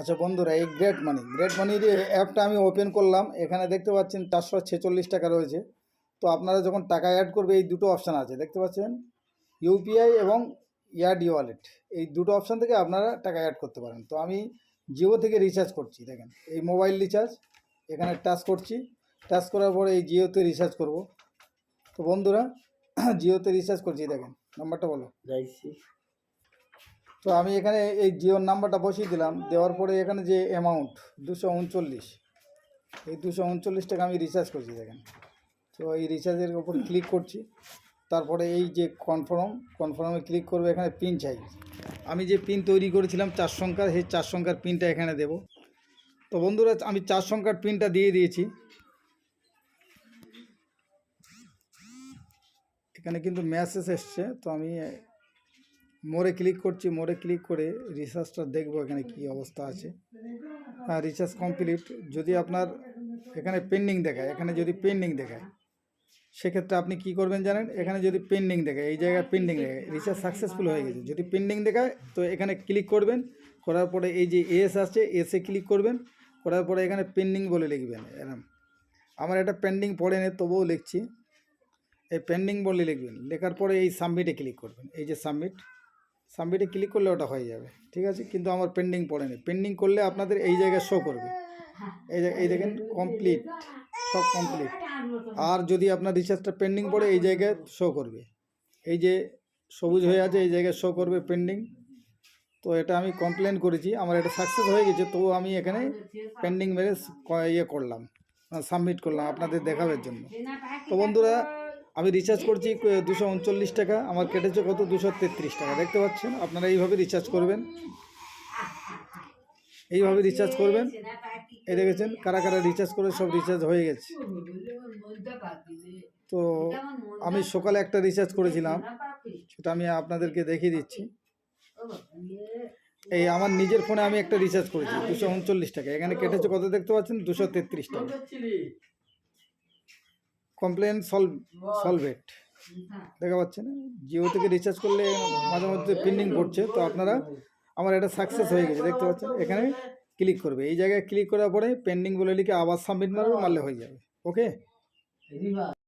আচ্ছা বন্ধুরা, এই গ্রেট মানি গ্রেট মানির অ্যাপটা আমি ওপেন করলাম। এখানে দেখতে পাচ্ছেন চারশো ছেচল্লিশ টাকা রয়েছে। তো আপনারা যখন টাকা অ্যাড করবে, এই দুটো অপশান আছে। দেখতে পাচ্ছেন? ইউপিআই এবং ইয়ারডি ওয়ালেট এই দুটো অপশান থেকে আপনারা টাকা অ্যাড করতে পারেন। তো আমি জিও থেকে রিচার্জ করছি, দেখেন। এই মোবাইল রিচার্জ এখানে টাচ করছি। টাচ করার পরে এই জিওতে রিচার্জ করব। তো বন্ধুরা জিওতে রিচার্জ করছি, দেখেন। নাম্বারটা বলো। তো আমি এখানে এই জিওর নাম্বারটা বসিয়ে দিলাম। দেওয়ার পরে এখানে যে অ্যামাউন্ট দুশো উনচল্লিশ। এই দুশো উনচল্লিশ টাকা আমি রিচার্জ করছি, দেখেন। তো এই রিচার্জের ওপর ক্লিক করছি। তারপরে এই যে কনফার্ম কনফার্মে ক্লিক করবে এখানে পিন চাই। আমি যে পিন তৈরি করেছিলাম, চার সংখ্যার, সেই চার সংখ্যার পিনটা এখানে দেব। তো বন্ধুরা, আমি চার সংখ্যার পিনটা দিয়ে দিয়েছি। এখানে কিন্তু মেসেজ এসছে, তো আমি মোড়ে ক্লিক করছি, মোড়ে ক্লিক করে রিচার্জটা দেখব এখানে কি অবস্থা আছে। হ্যাঁ রিচার্জ কমপ্লিট যদি আপনার এখানে পেন্ডিং দেখায়, এখানে যদি পেন্ডিং দেখায়, সেক্ষেত্রে আপনি কি করবেন জানেন? এখানে যদি পেন্ডিং দেখায়, এই জায়গায় পেন্ডিং দেখায় রিচার্জ সাকসেসফুল হয়ে গেছে। যদি পেন্ডিং দেখায়, তো এখানে ক্লিক করবেন, করার পরে এই যে এস আছে এসে ক্লিক করবেন, করার পরে এখানে পেন্ডিং বলে লিখবেন, এরম। আমার এটা পেন্ডিং পড়ে নে, তবুও লিখছি। এই পেন্ডিং বলে লিখবেন, লেখার পরে এই সাবমিটে ক্লিক করবেন। এই যে সাবমিট সাবমিটে ক্লিক করলে ওটা হয়ে যাবে, ঠিক আছে? কিন্তু আমার পেন্ডিং পড়েনি। পেন্ডিং করলে আপনাদের এই জায়গায় শো করবে। এই এই দেখেন কমপ্লিট সব কমপ্লিট আর যদি আপনার রিচার্জটা পেন্ডিং পড়ে, এই জায়গায় শো করবে। এই যে সবুজ হয়ে আছে, এই জায়গায় শো করবে পেন্ডিং তো এটা আমি কমপ্লেন করেছি। আমার এটা সাকসেস হয়ে গেছে তবু আমি এখানে পেন্ডিং মেরে ইয়ে করলাম সাবমিট করলাম আপনাদের দেখাবার জন্য। তো বন্ধুরা আমি রিচার্জ করছি দুশো উনচল্লিশ টাকা। আমার কেটেছে কত? দুশো তেত্রিশ টাকা। দেখতে পাচ্ছেন? আপনারা এইভাবে রিচার্জ করবেন। এইভাবে রিচার্জ করবেন। এই দেখেছেন? কারা কারা রিচার্জ করে, সব রিচার্জ হয়ে গেছে। তো আমি সকালে একটা রিচার্জ করেছিলাম। সেটা আমি আপনাদেরকে দেখিয়ে দিচ্ছি। এই আমার নিজের ফোনে আমি একটা রিচার্জ করেছি, দুশো উনচল্লিশ টাকা। এখানে কেটেছে কত? দেখতে পাচ্ছেন? দুশো তেত্রিশ টাকা। কমপ্লেন সলভ সলভেট দেখা পাচ্ছেন জিও থেকে রিচার্জ করলে মাঝে মধ্যে পেন্ডিং পড়ছে, তো আপনারা আমার এটা সাকসেস হয়ে গেছে, দেখতে পাচ্ছেন? এখানে ক্লিক করবে। এই জায়গায় ক্লিক করার পরে পেন্ডিং বলে লিখে আবার সাবমিট মারবে, মারলে হয়ে যাবে। ওকে